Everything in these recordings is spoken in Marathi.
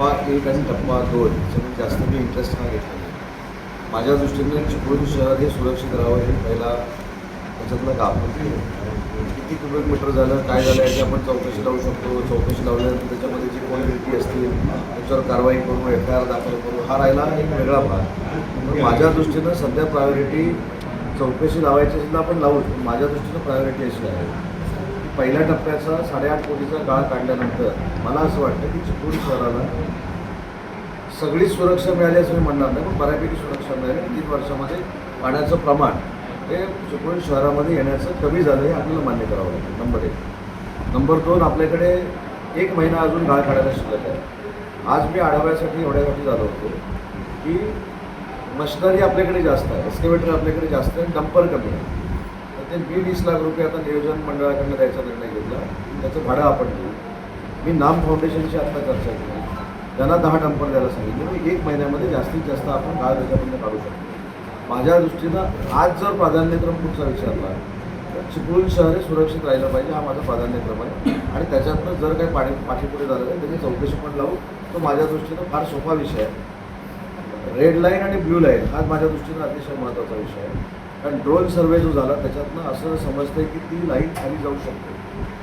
टप्पा एक आणि टप्पा दोन याच्यामध्ये जास्त मी इंटरेस्ट नाही घेतला माझ्या दृष्टीने चिपळूण शहर हे सुरक्षित राहावं हे पहिला त्याच्यातलं काम किती किलोमीटर झालं काय झालं याची आपण चौकशी लावू शकतो. चौकशी लावल्यानंतर त्याच्यामध्ये जी कोण व्यक्ती असतील त्याच्यावर कारवाई करू एफ आय आर दाखल करू हा राहिला एक वेगळा भाग. माझ्या दृष्टीनं सध्या प्रायोरिटी चौकशी लावायची असेल तर आपण लावू माझ्या दृष्टीनं प्रायोरिटी अशी आहे. पहिल्या टप्प्याचा साडेआठ कोटीचा काळ काढल्यानंतर मला असं वाटतं की चिपळूण शहराला सगळी सुरक्षा मिळाली असं मी म्हणणार नाही पण बऱ्यापैकी सुरक्षा मिळाली. तीन वर्षामध्ये पाण्याचं प्रमाण हे चिपळूण शहरामध्ये येण्याचं कमी झालं हे आपल्याला मान्य करावं लागेल. नंबर एक. नंबर दोन आपल्याकडे एक महिना अजून गाळ काढायला शिल्लक आहे. आज मी आढाव्यासाठी एवढ्यासाठी झालो होतो की मशिनरी आपल्याकडे जास्त आहे एक्स्केवेटर आपल्याकडे जास्त आहे डंपर कमी आहे. मी वीस लाख रुपये आता नियोजन मंडळाकडनं द्यायचा निर्णय घेतला. त्याचं भाडं आपण देऊ मी नाम फाउंडेशनशी आत्ता चर्चा केली. त्यांना दहा डंपर द्यायला सांगितलं. की एक महिन्यामध्ये जास्तीत जास्त आपण दहा त्याच्यामधून काढू शकतो. माझ्या दृष्टीनं आज जर प्राधान्यक्रम पुढचा विचारला तर चिपळूण शहर हे सुरक्षित राहिलं पाहिजे हा माझा प्राधान्यक्रम आहे. आणि त्याच्यातनं जर काही पाणी पाठीपुढे झालं तर त्याची चौकशी पण लावू. तो माझ्या दृष्टीनं फार सोपा विषय आहे. रेड लाईन आणि ब्ल्यू लाईन हाच माझ्या दृष्टीनं अतिशय महत्त्वाचा विषय आहे. कारण ड्रोन सर्वे जो झाला त्याच्यातनं असं समजतंय की ती लाईन खाली जाऊ शकते.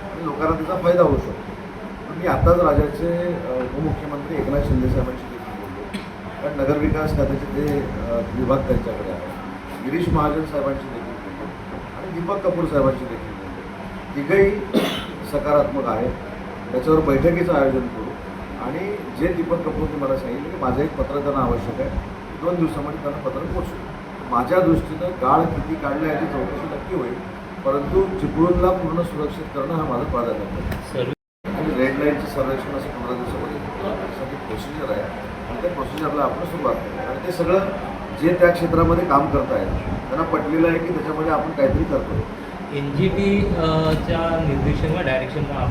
आणि लोकांना त्याचा फायदा होऊ शकतो. पण मी आताच राज्याचे उपमुख्यमंत्री एकनाथ शिंदे साहेबांशी देखील बोललो. कारण नगरविकास खात्याचे ते विभाग त्यांच्याकडे आहे. गिरीश महाजन साहेबांशी देखील बोललो. आणि दीपक कपूर साहेबांशी देखील बोललो. तिघही सकारात्मक आहेत. त्याच्यावर बैठकीचं आयोजन करू. आणि जे दीपक कपूरने मला सांगितलं की माझं एक पत्र त्यांना आवश्यक आहे. दोन दिवसामध्ये त्यांना पत्र पोचू माझ्या दृष्टीनं गाळ किती काढलं याची चौकशी नक्की होईल. परंतु चिपळूणला पूर्ण सुरक्षित करणं हा माझं प्राधान्य आणि रेड लाईनचं सर्वेक्षण असं पंधरा दिवसामध्ये प्रोसिजर आहे. आणि त्या प्रोसिजरला आपण सुरुवात करू. आणि ते सगळं जे त्या क्षेत्रामध्ये काम करतायत त्यांना पटलेलं आहे की त्याच्यामध्ये आपण काहीतरी करतो. एन जी टी च्या निर्देशन व डायरेक्शन आपल्या